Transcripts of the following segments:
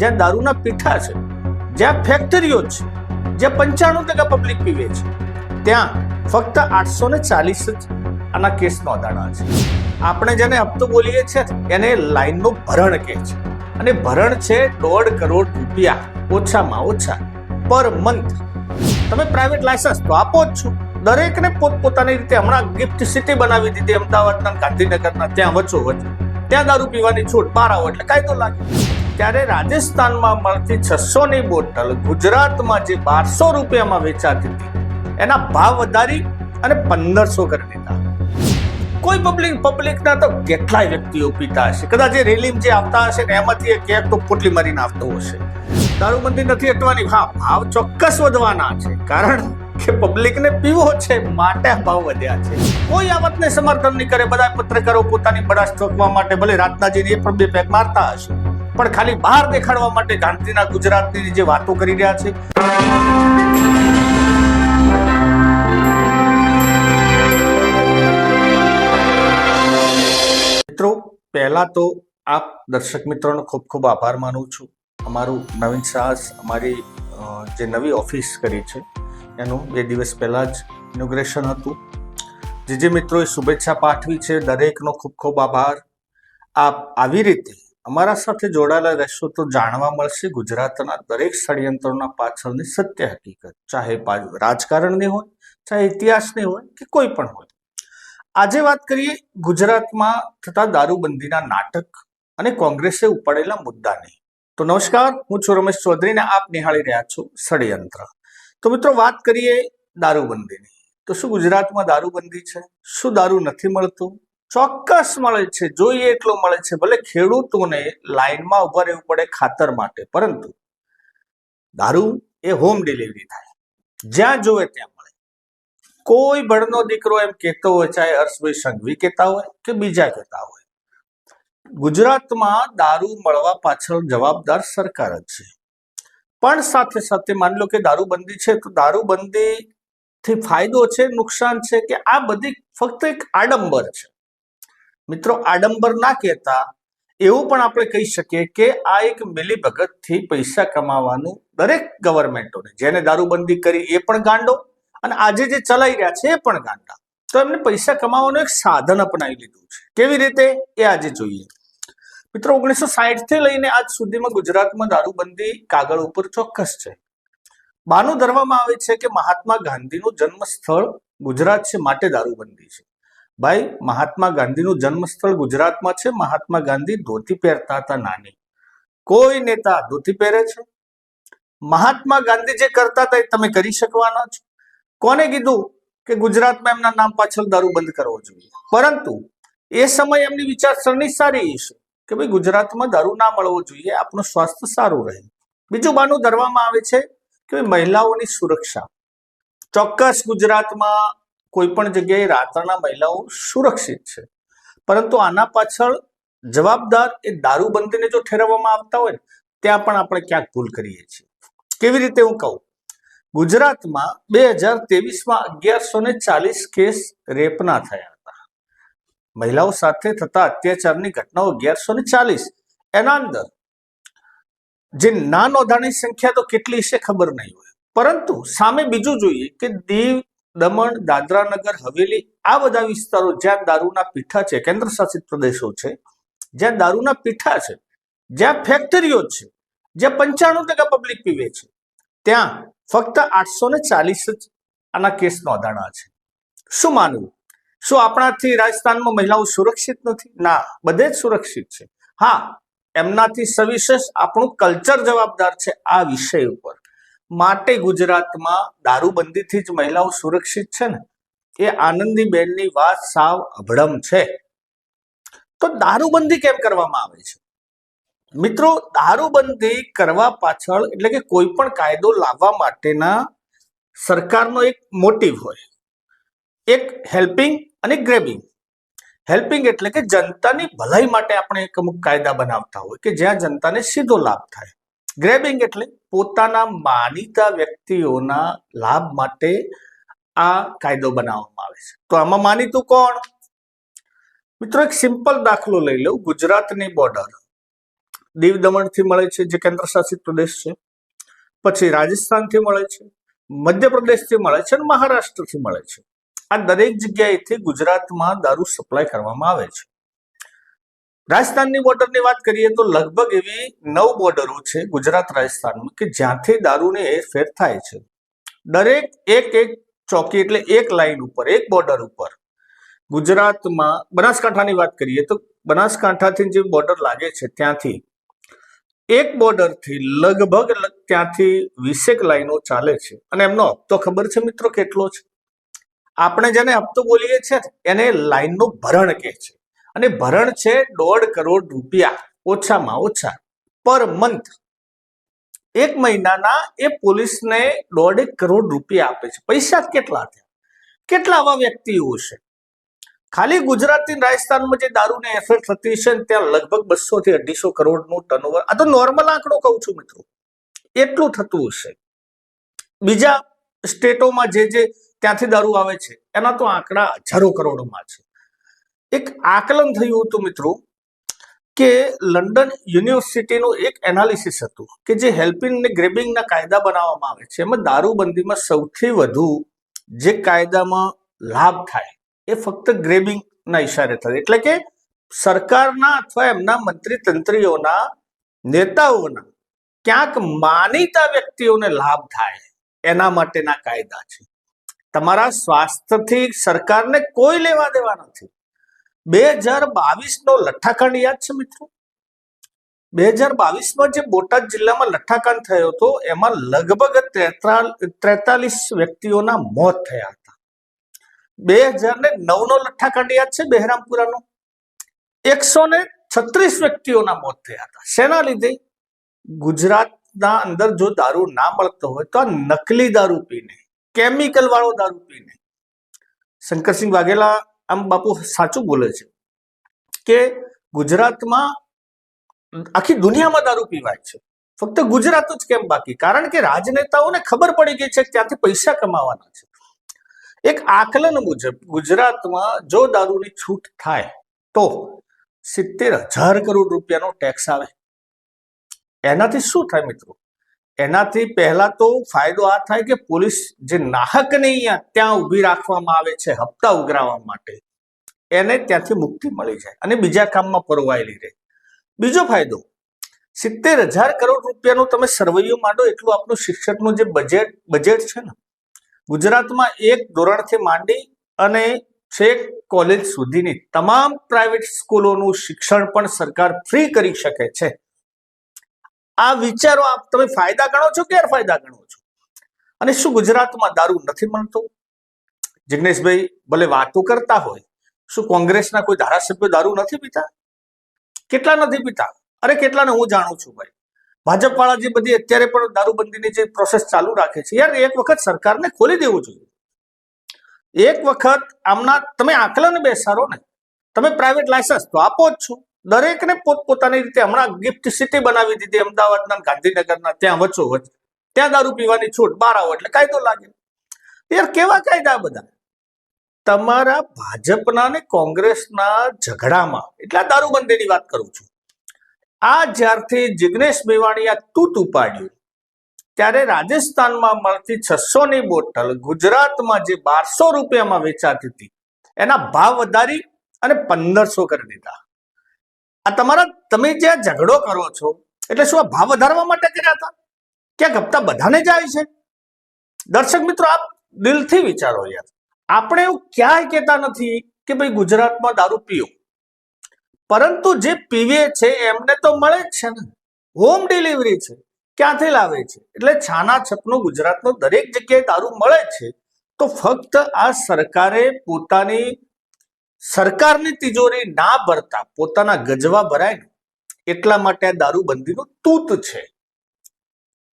જ્યાં દારૂના પીઠા છે, જ્યાં ફેક્ટરીઓ છે, જ્યાં પંચાણું ટકા પબ્લિક પીવે છે, ત્યાં ફક્ત આઠસો ને ચાલીસ જ આના કેસ નોંધાણા છે. આપણે જેને હપ્તો બોલીએ છીએ એને લાઈનનું ભરણ કહે છે. અને ભરણ છે દોઢ કરોડ રૂપિયા, ઓછામાં ઓછા પર મંથ તમે પ્રાઇવેટ લાયસન્સ તો આપો જ છો. દરેકને પોતપોતાની રીતે હમણાં ગિફ્ટ સિટી બનાવી દીધી, અમદાવાદના ગાંધીનગરના, ત્યાં વચ્ચો વચ્ચે ત્યાં દારૂ પીવાની છૂટ બહાર આવો એટલે કાયદો લાગે. ત્યારે રાજસ્થાનમાં મળતી છસોની બોટલ ગુજરાતમાં જે બારસો રૂપિયામાં વેચાતી હતી, એના ભાવ વધારી અને પંદરસો કરી દીધા. કોઈ પબ્લિક પબ્લિકના તો કેટલાય વ્યક્તિઓ પીતા હશે. કદાચ એ રેલીમ જે આવતા હશે ને એમાંથી એ ક્યાંક તો પોટલી મારીને આવતો હશે. દારૂબંધી નથી હટવાની. હા, ભાવ ચોક્કસ વધવાના છે. કારણ કે પબ્લિકને પીવો છે, માટે ભાવ વધ્યા છે. કોઈ આ વાતને સમર્થન નહીં કરે. બધા પત્રકારો પોતાની બડાશ ચોકવા માટે ભલે રાતના જઈને એ પણ બે પેક મારતા હશે. પણ ખાલી બહાર દેખાડવા માટે ગાંધીના ગુજરાતની જે વાતો કરી રહ્યા છે. મિત્રો, પહેલા તો આપ દર્શક મિત્રોનો ખૂબ ખૂબ આભાર માનું છું. અમારું નવીન સાહસ, અમારી જે નવી ઓફિસ કરી છે, એનું બે દિવસ પહેલાં જ ઇનોગ્રેશન હતું. જે જે મિત્રોએ શુભેચ્છા પાઠવી છે, દરેકનો ખૂબ ખૂબ આભાર. આપ આવી રીતે અમારા સાથે જોડાયેલા રહેશો તો જાણવા મળશે ગુજરાતના દરેક ષડયંત્રોના પાછળની સત્ય હકીકત. ચાહે રાજકારણની હોય, ચાહે ઇતિહાસની હોય કે કોઈ પણ હોય. આજે વાત કરીએ ગુજરાતમાં થતા દારૂબંધીના નાટક અને કોંગ્રેસે ઉપાડેલા મુદ્દાની. તો નમસ્કાર, હું છું રમેશ ચૌધરીને આપ નિહાળી રહ્યા છો ષડયંત્ર. તો મિત્રો વાત કરીએ દારૂબંધીની. તો શું ગુજરાતમાં દારૂબંધી છે? શું દારૂ નથી મળતું? ચોક્કસ મળે છે, જોઈએ એટલો મળે છે, ભલે ખેડૂતોને લાઈનમાં ઊભા રહેવું પડે ખાતર માટે, પરંતુ દારૂ એ હોમ ડિલિવરી થાય. જ્યાં જોવે ત્યાં મળે. કોઈ ભણનો દીકરો એમ કહેતો હોય, ચાહે હર્ષભાઈ સંઘવી કહેતા હોય કે બીજા કહેતા હોય. ગુજરાતમાં દારૂ મળવા પાછળ જવાબદાર સરકાર જ છે. પણ સાથે સાથે માની લો કે દારૂબંધી છે, તો દારૂબંધી થી ફાયદો છે, નુકસાન છે કે આ બધી ફક્ત એક આડંબર છે. મિત્રો આડંબર ના કહેતા એવું પણ આપણે કહી શકીએ કે આ એક મિલીભગતથી પૈસા કમાવાનું દરેક ગવર્મેન્ટોને જેને દારૂબંધી કરી એ પણ ગાંડો અને આજે જે ચલાવી રહ્યા છે એ પણ ગાંડા. તો એમને પૈસા કમાવાનું એક સાધન અપનાવી લીધું છે. કેવી રીતે? એ આજે જોઈએ. મિત્રો ઓગણીસો થી લઈને આજ સુધીમાં ગુજરાતમાં દારૂબંધી કાગળ ઉપર ચોક્કસ છે. બાનું ધરવામાં આવે છે કે મહાત્મા ગાંધીનું જન્મ સ્થળ ગુજરાત છે, માટે દારૂબંધી છે. ભાઈ, મહાત્મા ગાંધીનું જન્મસ્થળ ગુજરાતમાં છે. મહાત્મા ગાંધી ધોતી પહેરતા હતા નાની. કોઈ નેતા ધોતી પહેરે છે? મહાત્મા ગાંધી જે કરતા હતા એ તમે કરી શકવાના છો? કોને કીધું કે ગુજરાતમાં એમના નામ પાછળ દારૂ બંધ કરવો જોઈએ? પરંતુ એ સમય એમની વિચારસરણી સારી છે કે ભાઈ, ગુજરાતમાં દારૂ ના મળવો જોઈએ, આપણું સ્વાસ્થ્ય સારું રહે. બીજું બાનું ધરવામાં આવે છે કે મહિલાઓની સુરક્ષા. ચોક્કસ ગુજરાતમાં કોઈ પણ જગ્યાએ રાત્રના મહિલાઓ સુરક્ષિત છે. પરંતુ આના પાછળ જવાબદાર એ દારૂબંધીને જો ઠેરવવામાં આવતા હોય, ત્યાં પણ આપણે ક્યાંક ભૂલ કરીએ છીએ. કેવી રીતે હું કહું? ગુજરાતમાં બે હજાર તેવીસમાં અગિયારસો ને ચાલીસ કેસ રેપના થયા હતા. મહિલાઓ સાથે થતા અત્યાચારની ઘટનાઓ અગિયારસો ને ચાલીસ. એના અંદર જે ના નોંધાણી સંખ્યા તો કેટલી છે ખબર નહીં હોય. પરંતુ સામે બીજું જોઈએ કે દીવ દમણ દાદરા નગર હવેલી આ બધા વિસ્તારો જ્યાં દારૂના પીઠા છે કેન્દ્ર શાસિત પ્રદેશો છે, જ્યાં દારૂના પીઠા છે, જ્યાં ફેક્ટરીઓ છે, જ્યાં પંચાણું ટકા પબ્લિક પીવે છે, ત્યાં ફક્ત આઠસો ને ચાલીસ જ આના કેસ નોંધાણા છે. શું માનવું? શું આપણાથી રાજસ્થાનમાં મહિલાઓ સુરક્ષિત નથી? ના, બધે જ સુરક્ષિત છે. હા, એમનાથી સવિશેષ આપણું કલ્ચર જવાબદાર છે આ વિષય ઉપર. માટે ગુજરાતમાં દારૂબંધીથી જ મહિલાઓ સુરક્ષિત છે ને? એ આનંદીબેનની વાત સાવ અભડમ છે. તો દારૂબંધી કેમ કરવામાં આવે છે? મિત્રો, દારૂબંધી કરવા પાછળ એટલે કે કોઈ પણ કાયદો લાવવા માટેના સરકારનો એક મોટિવ હોય. એક હેલ્પિંગ અને ગ્રેબિંગ. હેલ્પિંગ એટલે કે જનતાની ભલાઈ માટે આપણે એક અમુક કાયદા બનાવતા હોય કે જ્યાં જનતાને સીધો લાભ થાય. ગ્રેબિંગ એટલે પોતાના માનીતા વ્યક્તિઓના લાભ માટે આ કાયદો બનાવવામાં આવે છે. તો આમાં માનીતું કોણ? મિત્રો એક સિમ્પલ દાખલો લઈ લઉં. ગુજરાતની બોર્ડર દીવ દમણથી મળે છે, જે કેન્દ્ર શાસિત પ્રદેશ છે. પછી રાજસ્થાનથી મળે છે, મધ્યપ્રદેશથી મળે છે અને મહારાષ્ટ્રથી મળે છે. આ દરેક જગ્યાએથી ગુજરાતમાં દારૂ સપ્લાય કરવામાં આવે છે. રાજસ્થાનની બોર્ડરની વાત કરીએ તો લગભગ એવી નવ બોર્ડરો છે ગુજરાત રાજસ્થાનમાં કે જ્યાંથી દારૂને હેરફેર થાય છે. દરેક એક એક ચોકી એટલે એક લાઈન ઉપર, એક બોર્ડર ઉપર. ગુજરાતમાં બનાસકાંઠાની વાત કરીએ તો બનાસકાંઠાથી જે બોર્ડર લાગે છે ત્યાંથી, એક બોર્ડરથી લગભગ ત્યાંથી વીસેક લાઈનો ચાલે છે. અને એમનો હપ્તો ખબર છે મિત્રો કેટલો છે? આપણે જેને હપ્તો બોલીએ છીએ એને લાઈનનું ભરણ કહે છે. અને ભરણ છે દોઢ કરોડ રૂપિયા, ઓછામાં ઓછા. Per month. એક મહિનાના એ પોલીસને દોઢેક કરોડ રૂપિયા આપે છે. પૈસા કેટલા થયા? કેટલા આવા વ્યક્તિઓ છે? ખાલી ગુજરાતથી રાજસ્થાનમાં જે દારૂની એફેર થતી છે ત્યાં લગભગ બસો થી અઢીસો કરોડનું ટર્નઓવર આ તો નોર્મલ આંકડો કહું છું મિત્રો. એટલું થતું હશે. બીજા સ્ટેટોમાં જે જે ત્યાંથી દારૂ આવે છે, એના તો આંકડા હજારો કરોડોમાં છે. એક આકલન થયું હતું મિત્રો કે લંડન યુનિવર્સિટીનું એક એનાલિસિસ હતું કે જે હેલ્પિંગ ને ગ્રેબિંગના કાયદા બનાવવામાં આવે છે. એમાં દારૂબંધીમાં સૌથી વધુ જે કાયદામાં લાભ થાય એ ફક્ત ગ્રેબિંગના ઇશારે થાય. એટલે કે સરકારના અથવા એમના મંત્રી તંત્રીઓના નેતાઓના ક્યાંક માનીતા વ્યક્તિઓને લાભ થાય એના માટેના કાયદા છે. તમારા સ્વાસ્થ્યથી સરકારને કોઈ લેવા દેવા નથી. બે હજાર બાવીસ નો લઠ્ઠાકાંડ યાદ છે મિત્રો? બે હજાર બાવીસમાં જે બોટાદ જિલ્લામાં લઠ્ઠાકાંડ થયો હતો, એમાં લગભગ ત્રેતાલીસ વ્યક્તિઓના મોત થયા હતા. બે હજાર ને નવ નો લઠ્ઠાકાંડ યાદ છે બહેરામપુરાનો? એકસો ને છત્રીસ વ્યક્તિઓના મોત થયા હતા. શેના લીધે? ગુજરાતના અંદર જો દારૂ ના મળતો હોય તો આ નકલી દારૂ પીને, કેમિકલ વાળો દારૂ પીને. શંકરસિંહ વાઘેલા આમ બાપુ સાચું બોલે છે કે ગુજરાતમાં આખી દુનિયામાં દારૂ પીવાય છે. ફક્ત ગુજરાત જ કેમ બાકી? કારણ કે રાજનેતાઓને ખબર પડી ગઈ છે કે ત્યાંથી પૈસા કમાવાના છે. એક આકલન મુજબ ગુજરાતમાં જો દારૂની છૂટ થાય તો સિત્તેર હજાર કરોડ રૂપિયાનો ટેક્સ આવે. એનાથી શું થાય મિત્રો? એનાથી પહેલા તો ફાયદો આ થાય કે પોલીસ જે નાહકને અહીંયા ત્યાં ઊભી રાખવામાં આવે છે, હપ્તા ઉઘરાવવા માટે, એને ત્યાંથી મુક્તિ મળી જાય અને બીજા કામમાં પરોવાયેલી રહે. બીજો ફાયદો, સિત્તેર હજાર કરોડ રૂપિયાનું તમે સરવૈયું માંડો, એટલું આપણું શિક્ષકનું જે બજેટ બજેટ છે ને, ગુજરાતમાં એક ધોરણથી માંડી અને છેક કોલેજ સુધીની તમામ પ્રાઇવેટ સ્કૂલોનું શિક્ષણ પણ સરકાર ફ્રી કરી શકે છે. આ વિચારો આપ તમે ફાયદા ગણો છો ગેરફાયદા ગણો છો? અને શું ગુજરાતમાં દારૂ નથી મળતો? જિગ્નેશભાઈ, ભલે વાતો કરતા હોય, શું કોંગ્રેસના કોઈ ધારાસભ્યો દારૂ નથી પીતા? કેટલા નથી પીતા? અરે કેટલાને હું જાણું છું ભાઈ. ભાજપ વાળા જે બધી અત્યારે પણ દારૂબંધીની જે પ્રોસેસ ચાલુ રાખે છે. યાર, એક વખત સરકારને ખોલી દેવું જોઈએ. એક વખત આમના, તમે આકલન બેસારો ને. તમે પ્રાઇવેટ લાયસન્સ તો આપો જ છો. દરેકને પોતપોતાની રીતે હમણાં ગિફ્ટ સિટી બનાવી દીધી, અમદાવાદના, ગાંધીનગરના, ત્યાં વચ્ચો વચ્ચ. ત્યાં દારૂ પીવાની છૂટ બહાર આવો એટલે કાયદો લાગે. યાર, કેવા કાયદા બધા? તમારા ભાજપના ને કોંગ્રેસના ઝઘડામાં, એટલે દારૂબંધીની વાત કરું છું. આ જ્યારથી જિગ્નેશ મેવાણીએ તૂત ઉપાડ્યું. ત્યારે રાજસ્થાનમાં મળતી છસો ની બોટલ ગુજરાતમાં જે બારસો રૂપિયામાં વેચાતી હતી, એના ભાવ વધારી અને પંદરસો કરી દીધા. આ તમારા તમે જે ઝઘડો કરો છો, એટલે શું આ ભાવ વધારવા માટે કર્યા હતા? ક્યાંક હપ્તા બધાને જ આવી છે? દર્શક મિત્રો, આપ દિલથી વિચારો યાર. આપણે એવું ક્યાંય કહેતા નથી કે ભાઈ ગુજરાતમાં દારૂ પીઓ. પરંતુ જે પીવે છે, એમને તો મળે જ છે ને. હોમ ડિલિવરી છે, ક્યાંથી લાવે છે? એટલે છાના છપનું ગુજરાતનો દરેક જગ્યાએ દારૂ મળે છે, તો ફક્ત આ સરકારે પોતાની સરકારની તિજોરી ના ભરતા પોતાના ગજવા ભરાય એટલા માટે આ દારૂબંધીનું તૂત છે.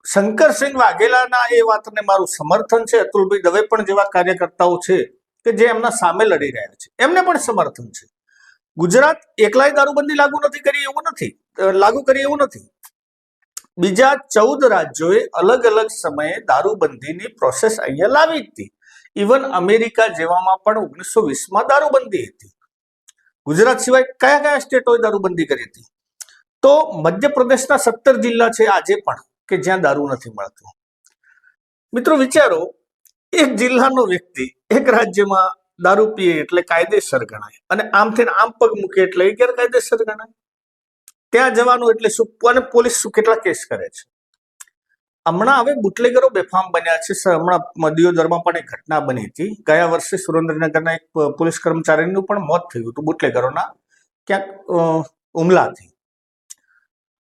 શંકરસિંહ વાઘેલાના એ વાતને મારું સમર્થન છે, અતુલભાઈ દવે પણ જેવા કાર્યકર્તાઓ છે કે જે એમના સામે લડી રહ્યા છે. એમને પણ સમર્થન છે. ગુજરાત એકલાય દારૂબંધી લાગુ નથી કરી એવું નથી લાગુ કરી એવું નથી. બીજા ચૌદ રાજ્યોએ અલગ અલગ સમયે દારૂબંધીની પ્રોસેસ અહીંયા લાવી હતી. ઇવન અમેરિકા જેવામાં પણ ઓગણીસો વીસમાં દારૂબંધી હતી. ગુજરાત સિવાય કયા કયા સ્ટેટોએ દારૂબંધી કરી હતી? તો મધ્યપ્રદેશના સત્તર જિલ્લા છે આજે પણ, કે જ્યાં દારૂ નથી મળતું. મિત્રો વિચારો, એક જિલ્લાનો વ્યક્તિ એક રાજ્યમાં દારૂ પીએ એટલે કાયદેસર ગણાય. અને આમથી ને આમ પગ મૂકે એટલે એ ગેરકાયદેસર ગણાય. ત્યાં જવાનું એટલે શું? અને પોલીસ શું કેટલા કેસ કરે છે? હમણાં હવે બુટલેગરો બેફામ બન્યા છે. સર, હમણાં દિયોદરમાં પણ એક ઘટના બની હતી. ગયા વર્ષે સુરેન્દ્રનગરના એક પોલીસ કર્મચારીનું પણ મોત થયું હતું બુટલેગરોના. ક્યાંક હુમલાથી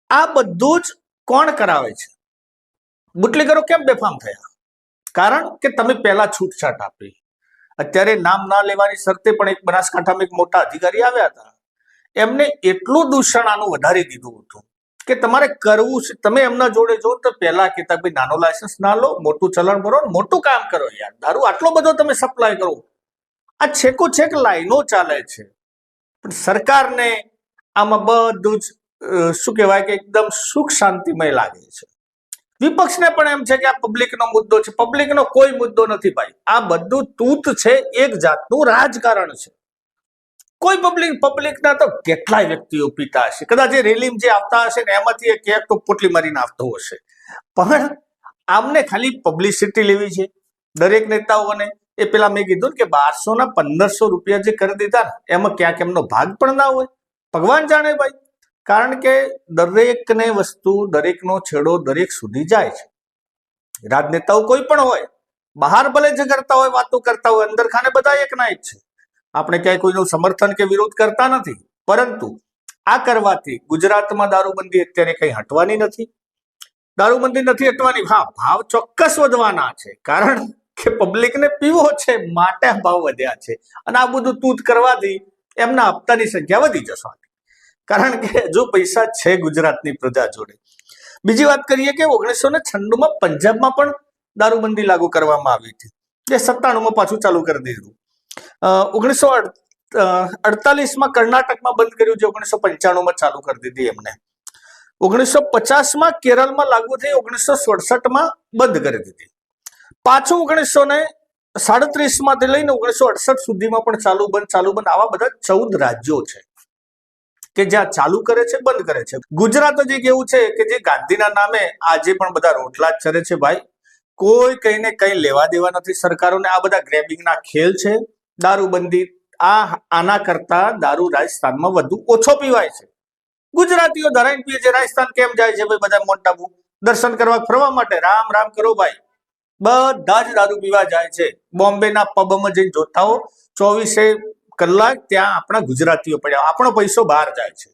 આ બધું જ કોણ કરાવે છે? બુટલેગરો કેમ બેફામ થયા? કારણ કે તમે પહેલા છૂટછાટ આપી. અત્યારે નામ ના લેવાની શરતે પણ એક બનાસકાંઠામાં એક મોટા અધિકારી આવ્યા હતા. એમને એટલું દૂષણ આનું વધારી દીધું હતું. કે તમારે કરવું છે, તમે એમના જોડે જો તો પહેલા કહેતા ભાઈ નાનો લાયસન્સ ના લો, મોટું ચલણ ભરો મોટું કામ કરો યાર. દારૂ આટલો બધો તમે સપ્લાય કરો. આ છેકો છેક લાઈનો ચાલે છે. પણ સરકારને આમાં બધું જ શું કહેવાય કે એકદમ સુખ શાંતિમય લાગે છે. વિપક્ષને પણ એમ છે કે આ પબ્લિકનો મુદ્દો છે. પબ્લિકનો કોઈ મુદ્દો નથી ભાઈ. આ બધું તૂત છે, એક જાતનું રાજકારણ છે. કોઈ પબ્લિક પબ્લિકના તો કેટલાય વ્યક્તિઓ પીતા હશે. કદાચ એ રેલીમ જે આવતા હશે ને એમાંથી એ ક્યાંક તો પોટલી મારીને આવતો હશે. પણ આમને ખાલી પબ્લિસિટી લેવી છે. દરેક નેતાઓને એ પેલા મેં કીધું કે બારસો ના પંદરસો રૂપિયા જે કરી દીધા એમાં ક્યાંક એમનો ભાગ પણ ના હોય. ભગવાન જાણે ભાઈ. કારણ કે દરેકને વસ્તુ, દરેકનો છેડો દરેક સુધી જાય છે. રાજનેતાઓ કોઈ પણ હોય, બહાર ભલે જે કરતા હોય, વાતો કરતા હોય અંદર ખાને બધા એક ના એક છે. આપણે ક્યાંય કોઈનું સમર્થન કે વિરોધ કરતા નથી. પરંતુ આ કરવાથી ગુજરાતમાં દારૂબંધી અત્યારે કઈ હટવાની નથી. દારૂબંધી નથી હટવાની. હા, ભાવ ચોક્કસ વધવાના છે. કારણ કે પબ્લિકને પીવો છે, માટે ભાવ વધ્યા છે. અને આ બધું તૂત કરવાથી એમના હપ્તાની સંખ્યા વધી જશે. કારણ કે હજુ પૈસા છે ગુજરાતની પ્રજા જોડે. બીજી વાત કરીએ કે ઓગણીસો ને છન્નુમાં પંજાબમાં પણ દારૂબંધી લાગુ કરવામાં આવી હતી. જે સત્તાણુંમાં પાછું ચાલુ કરી દીધું. ઓગણીસો અડતાલીસમાં કર્ણાટકમાં બંધ કર્યું જે ઓગણીસો પંચાણુંમાં ચાલુ કરી દીધી એમને. ઓગણીસો પચાસમાં કેરળમાં લાગુ થઈ ઓગણીસો સડસઠમાં બંધ કરી દીધી. પાછું ઓગણીસો ને સાડત્રીસમાંથી લઈને ઓગણીસો અડસઠ સુધીમાં પણ ચાલુ બંધ ચાલુ બંધ આવા બધા ચૌદ રાજ્યો છે કે જ્યાં ચાલુ કરે છે, બંધ કરે છે. ગુજરાત જ એક એવું છે કે જે ગાંધીના નામે આજે પણ બધા રોટલા જ ચરે છે ભાઈ. કોઈ કઈને કઈ લેવા દેવા નથી. સરકારોને આ બધા ગ્રેબિંગના ખેલ છે. દારૂબંધી આ આના કરતા દારૂ રાજસ્થાનમાં વધુ ઓછો પીવાય છે. ગુજરાતીઓ ધરાઈને પીએ છે. રાજસ્થાન કેમ જાય છે ભાઈ બધા મોટા દર્શન કરવા ફરવા માટે? રામ રામ કરો ભાઈ. બધા જ દારૂ પીવા જાય છે. બોમ્બેના પબમાં જઈને જોતા હો, ચોવીસે કલાક ત્યાં આપણા ગુજરાતીઓ પડ્યા આપણો પૈસો બહાર જાય છે.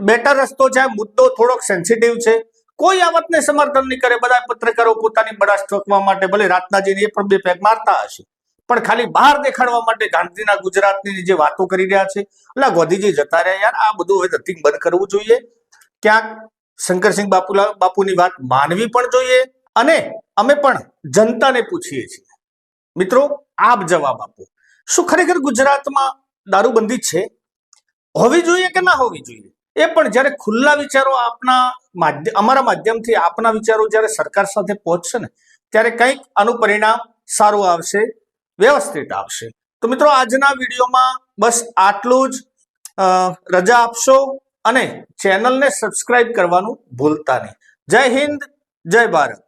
બેટર રસ્તો છે. મુદ્દો થોડોક સેન્સિટિવ છે. કોઈ આ વાતને સમર્થન નહીં કરે. બધા પત્રકારો પોતાની બડાશ ઠોકવા માટે ભલે રાતના જઈને એ પણ બે પેક મારતા હશે. પણ ખાલી બહાર દેખાડવા માટે ગાંધીના ગુજરાતની જે વાતો કરી રહ્યા છે એટલે ગોધીજી જતા રહ્યા યાર, આ બધું હવે ધતિંગ બંધ કરવું જોઈએ. ક્યાંક શંકરસિંહ બાપુલા બાપુની વાત માનવી પણ જોઈએ અને અમે પણ જનતાને પૂછીએ છીએ. મિત્રો, આપ જવાબ આપો. શું ખરેખર ગુજરાતમાં દારૂબંધી છે? હોવી જોઈએ કે ના હોવી જોઈએ? એ પણ જ્યારે ખુલ્લા વિચારો આપના માધ્ય, અમારા માધ્યમથી આપના વિચારો જ્યારે સરકાર સાથે પહોંચશે ને, ત્યારે કંઈક આનું પરિણામ સારું આવશે. વ્યવસ્થિત આવશે તો મિત્રો, આજના વિડીયોમાં બસ આટલું જ. રજા આપશો અને ચેનલને સબસ્ક્રાઇબ કરવાનું ભૂલતા નહીં. જય હિન્દ, જય ભારત.